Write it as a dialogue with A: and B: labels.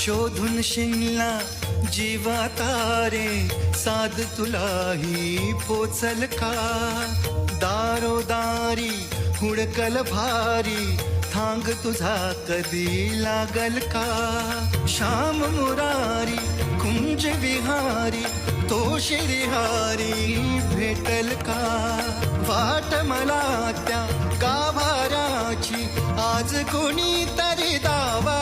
A: शोधून शिनला जीवा तारे साध तुलाही पोचल का? दारोदारी हुडकल भारी. थांग तुझा कधी लागल का? श्याम मुरारी कुंज विहारी. तो शिरिहारी भेटल का? वाट मला त्या गाभाराची आज कोणी तरी दावा